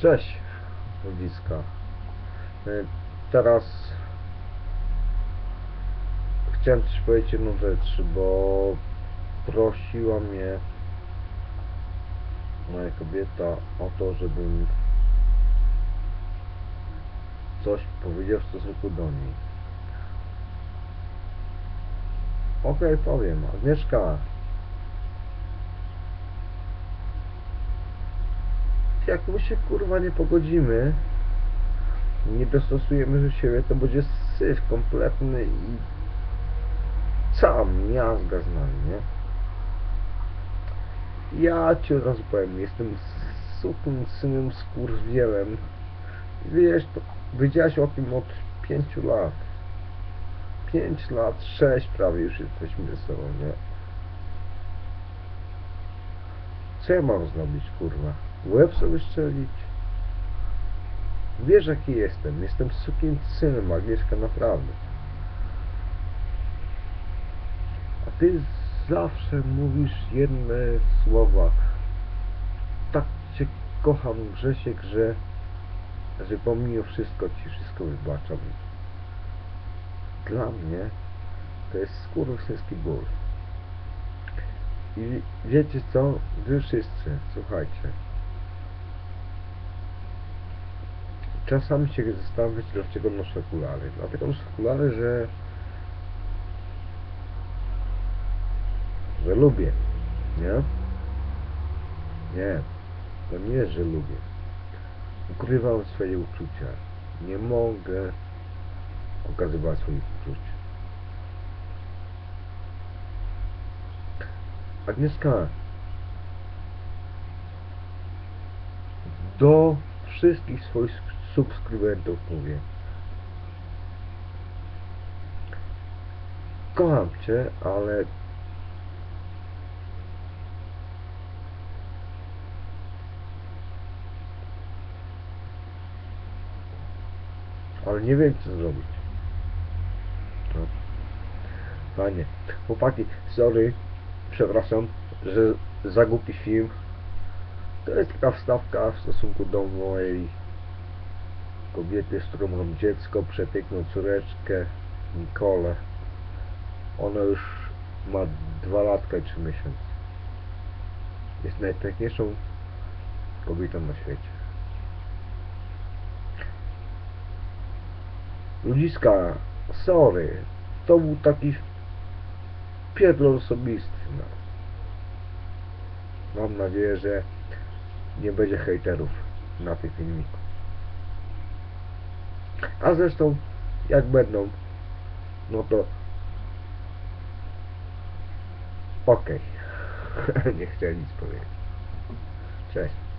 Cześć, ludziska. Y, Teraz chciałem Ci powiedzieć jedną rzecz, bo prosiła mnie moja kobieta o to, żebym coś powiedział w stosunku do niej. Okej, powiem. Agnieszka, jak my się kurwa nie pogodzimy, nie dostosujemy do siebie, to będzie syf kompletny i cała miazga z nami, nie? Ja ci od razu powiem, jestem suchym synem skurwielem. Wiesz, to wiedziałaś o tym od pięciu lat. Pięć lat, sześć prawie już jesteśmy ze sobą, nie? Co ja mam zrobić, kurwa? Łeb sobie strzelić? Wiesz jaki jestem. Jestem sukim synem, Agnieszka, naprawdę. A ty zawsze mówisz jedne słowa. Tak cię kocham, Grzesiek, że, że pomimo wszystko ci wszystko wybaczam. Dla mnie to jest skurwysyński ból. I wiecie co? Wy wszyscy, słuchajcie. Czasami się zastanawiać, dlaczego noszę okulary. Dlatego noszę okulary, że... że lubię. Nie? Nie. To nie jest, że lubię. Ukrywam swoje uczucia. Nie mogę okazywać swoich uczuć. Agnieszka, do wszystkich swoich subskrybentów mówię. Kocham Cię, ale ale nie wiem co zrobić. No. Panie, chłopaki, sorry, przepraszam, że za głupi film. To jest taka wstawka w stosunku do mojej kobiety, z którą mam dziecko, przepiękną córeczkę, Nikolę. Ona już ma dwa latka i trzy miesiące. Jest najpiękniejszą kobietą na świecie. Ludziska, sorry, to był taki pierdol osobisty. No. Mam nadzieję, że nie będzie hejterów na tym filmiku. A zresztą, jak będą, no to okej. nie chciałem nic powiedzieć. Cześć.